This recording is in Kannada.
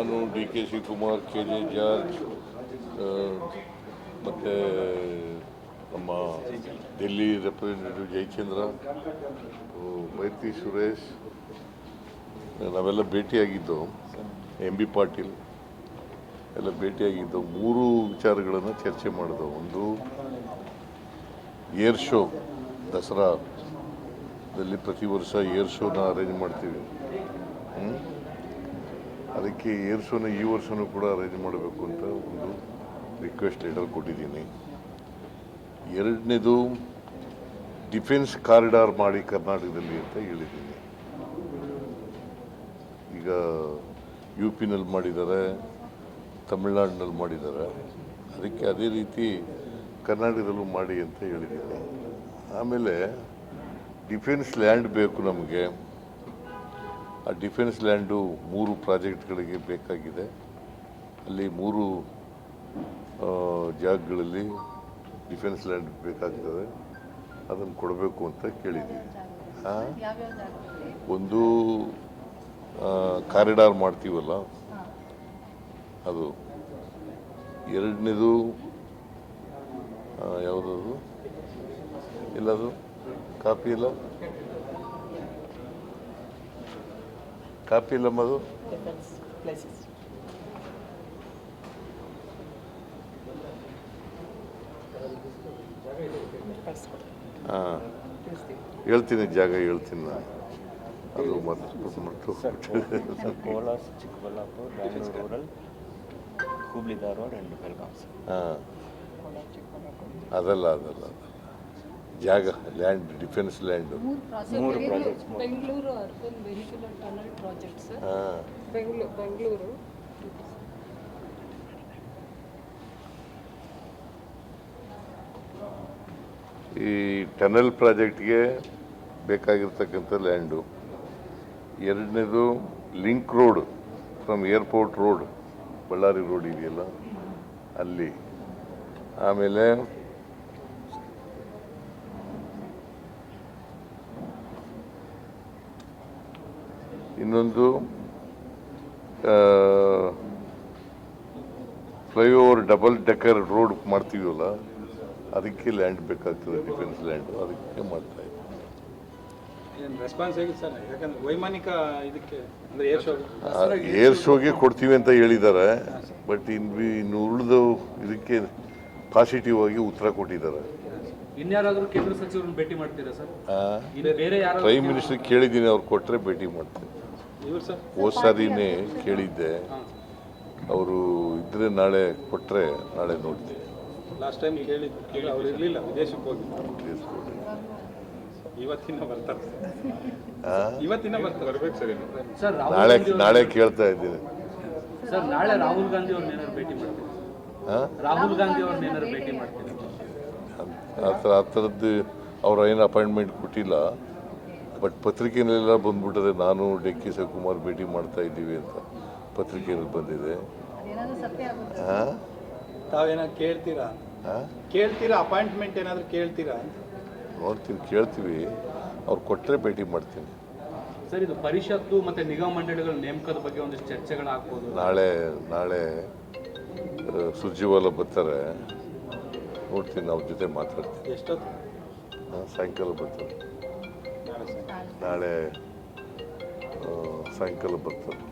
ನಾನು D K Shivakumar K J George ಮತ್ತು ನಮ್ಮ ಡೆಲ್ಲಿ ರೆಪ್ರೆಸೆಂಟೇಟಿವ್ ಜಯಚಂದ್ರ ಮೈತ್ರಿ ಸುರೇಶ್, ನಾವೆಲ್ಲ ಭೇಟಿಯಾಗಿದ್ದು ಎಂ ಬಿ ಪಾಟೀಲ್, ಎಲ್ಲ ಭೇಟಿಯಾಗಿದ್ದು ಮೂರು ವಿಚಾರಗಳನ್ನು ಚರ್ಚೆ ಮಾಡಿದವು ಒಂದು, ಏರ್ ಶೋ ದಸರಾದಲ್ಲಿ ಪ್ರತಿ ವರ್ಷ ಏರ್ ಶೋನ ಅರೇಂಜ್ ಮಾಡ್ತೀವಿ? ಅದಕ್ಕೆ ಏರ್ ಶೋನ ಈ ವರ್ಷನೂ ಕೂಡ ಅರೇಂಜ್ ಮಾಡಬೇಕು ಅಂತ ಒಂದು ರಿಕ್ವೆಸ್ಟ್ ಲೆಟರ್ ಕೊಟ್ಟಿದ್ದೀನಿ. ಎರಡನೇದು ಡಿಫೆನ್ಸ್ ಕಾರಿಡಾರ್ ಮಾಡಿ ಕರ್ನಾಟಕದಲ್ಲಿ ಅಂತ ಹೇಳಿದ್ದೀನಿ. ಈಗ ಯು ಪಿನಲ್ಲಿ ಮಾಡಿದ್ದಾರೆ ತಮಿಳ್ನಾಡಿನಲ್ಲಿ ಮಾಡಿದ್ದಾರೆ. ಅದಕ್ಕೆ ಅದೇ ರೀತಿ ಕರ್ನಾಟಕದಲ್ಲೂ ಮಾಡಿ ಅಂತ ಹೇಳಿದ್ದೀನಿ. ಆಮೇಲೆ ಡಿಫೆನ್ಸ್ ಲ್ಯಾಂಡ್ ಬೇಕು ನಮಗೆ. ಆ ಡಿಫೆನ್ಸ್ ಲ್ಯಾಂಡು ಮೂರು ಪ್ರಾಜೆಕ್ಟ್ಗಳಿಗೆ ಬೇಕಾಗಿದೆ. ಅಲ್ಲಿ ಮೂರು ಜಾಗಗಳಲ್ಲಿ ಡಿಫೆನ್ಸ್ ಲ್ಯಾಂಡ್ ಬೇಕಾಗ್ತದೆ. ಅದನ್ನು ಕೊಡಬೇಕು ಅಂತ ಕೇಳಿದ್ದೀವಿ. ಒಂದು ಕಾರಿಡಾರ್ ಮಾಡ್ತೀವಲ್ಲ? ಅದು. ಎರಡನೇದು ಯಾವುದದು? ಇಲ್ಲದು? ಕಾಪಿ ಇಲ್ಲ ಕಾಪಿ ಇಲ್ಲಮ್ಮ ಅದು ಡಿಫೆನ್ಸ್ ಹಾಂ. ಹೇಳ್ತೀನಿ ಜಾಗ ಹೇಳ್ತೀನಿ ನಾನು. ಅದು ಮತ್ತೆ ಕೋಲಾರ ಚಿಕ್ಕಬಳ್ಳಾಪುರ ರೂರಲ್ ಹುಬ್ಳಿ ಧಾರವಾಡ ಆ್ಯಂಡ್ ಹಾಂ. ಅದಲ್ಲ ಅದಲ್ಲ ಅದಲ್ಲ. ಜಾಗ ಲ್ಯಾಂಡ್ ಡಿಫೆನ್ಸ್ ಲ್ಯಾಂಡ್ ಮೂರು ಮೂರು project Bengaluru urban vehicle tunnel projects ಹಾಂ. ಬೆಂಗಳೂರು ಬೆಂಗಳೂರು. ಈ ಟನಲ್ ಪ್ರಾಜೆಕ್ಟ್ಗೆ ಬೇಕಾಗಿರ್ತಕ್ಕಂಥ ಲ್ಯಾಂಡು ಎರಡನೇದು link road from airport road Ballari road ಇದೆಯಲ್ಲ? ಅಲ್ಲಿ. ಆಮೇಲೆ ಇನ್ನೊಂದು ಫ್ಲೈಓವರ್ ಡಬಲ್ ಡೆಕ್ಕರ್ ರೋಡ್ ಮಾಡ್ತೀವಲ್ಲ ಅದಕ್ಕೆ ಲ್ಯಾಂಡ್ ಬೇಕಾಗ್ತದೆ ಡಿಫೆನ್ಸ್ ಲ್ಯಾಂಡ್ ಅದಕ್ಕೆ ಮಾಡ್ತಾ ಇದ್ದೀವಿ ಏನು ರೆಸ್ಪಾನ್ಸ್ ಹೇಗಿದೆ ಸರ್? ಯಾಕಂದ್ರೆ ವೈಮಾನಿಕ ಇದಕ್ಕೆ ಅಂದ್ರೆ ಏರ್ ಶೋ ಏರ್ ಶೋಗೆ ಕೊಡ್ತೀವಿ ಅಂತ ಹೇಳಿದ್ದಾರೆ ಬಟ್ ಇನ್ನು ಇನ್ನು ಉಳಿದು ಇದಕ್ಕೆ ಪಾಸಿಟಿವ್ ಆಗಿ ಉತ್ತರ ಕೊಟ್ಟಿದ್ದಾರೆ. ಇನ್ಯಾರಾದರೂ ಕೇಂದ್ರ ಸಚಿವರನ್ನು ಭೇಟಿ ಮಾಡ್ತೀರಾ ಸರ್? ಬೇರೆ ಯಾರು ಪ್ರೈಮ್ ಮಿನಿಸ್ಟರ್ ಕೇಳಿದ್ದೀನಿ ಅವ್ರು ಕೊಟ್ಟರೆ ಭೇಟಿ ಮಾಡ್ತೀನಿ. ಹೋದ ಸಾರಿನೇ ಕೇಳಿದ್ದೆ. ಅವರು ಇದ್ರೆ ನಾಳೆ ಕೊಟ್ಟರೆ ನಾಳೆ ನೋಡ್ತೀನಿ. ಲಾಸ್ಟ್ ಟೈಮ್ ಕೇಳಿದ್ದು ಕೇಳಿ ಅವ್ರು ಇರಲಿಲ್ಲ ವಿದೇಶಕ್ಕೆ ಹೋಗಿ. ಇವತ್ತಿನ ಬರ್ತಾರೆ. ಆ? ಇವತ್ತಿನ ಬರ್ತಾರೆ. ಬರ್ಬೇಕು ಸರ್ ಸರ್ ನಾಳೆ ನಾಳೆ ಕೇಳ್ತಾ ಇದ್ದೀನಿ. ಸರ್ ನಾಳೆ ರಾಹುಲ್ ಗಾಂಧಿ ಅವ್ರನ್ನ ಏನಾದ್ರು ಭೇಟಿ? ರಾಹುಲ್ ಗಾಂಧಿ ಅವ್ರನ್ನ ಏನಾದ್ರು ಭೇಟಿ ಮಾಡ್ತೀನಿ ಆ ಥರ ಆ ಥರದ್ದು ಅವ್ರು ಏನು ಅಪಾಯಿಂಟ್ಮೆಂಟ್ ಕೊಟ್ಟಿಲ್ಲ. ಬಟ್ ಪತ್ರಿಕೆಯಲ್ಲೆಲ್ಲ ಬಂದ್ಬಿಟ್ಟಿದೆ ನಾನು ಡಿ ಕೆ ಶಿವಕುಮಾರ್ ಭೇಟಿ ಮಾಡ್ತಾ ಇದ್ದೀವಿ ಅಂತ ಪತ್ರಿಕೆಯಲ್ಲಿ ಬಂದಿದೆ. ಹಾಂ ಸತ್ಯ ಆಗುತ್ತೆ? ಆ? ತಾವೇನಾದ್ರು ಕೇಳ್ತೀರಾ? ಆ? ಕೇಳ್ತೀರಾ? ಅಪಾಯಿಂಟ್ಮೆಂಟ್ ಏನಾದರೂ ಕೇಳ್ತೀರಾ? ನೋಡ್ತೀನಿ ಕೇಳ್ತೀವಿ. ಅವ್ರು ಕೊಟ್ಟರೆ ಭೇಟಿ ಮಾಡ್ತೀನಿ. ಸರ್ ಇದು ಪರಿಷತ್ತು ಮತ್ತೆ ನಿಗಮ ಮಂಡಳಿಗಳ ನೇಮಕದ ಬಗ್ಗೆ ಒಂದಿಷ್ಟು ಚರ್ಚೆಗಳಾಗ್ಬೋದು ನಾಳೆ ನಾಳೆ ಸುರ್ಜಿವಾಲ ಬರ್ತಾರೆ. ನೋಡ್ತೀನಿ ಅವ್ರ ಜೊತೆ ಮಾತಾಡ್ತೀನಿ. ಎಷ್ಟೊತ್ತು? ಆ, ಸಾಯಂಕಾಲ ಬರ್ತಾರೆ. ನಾಳೆ ಸಾಯಂಕಾಲ ಬರ್ತಾರೆ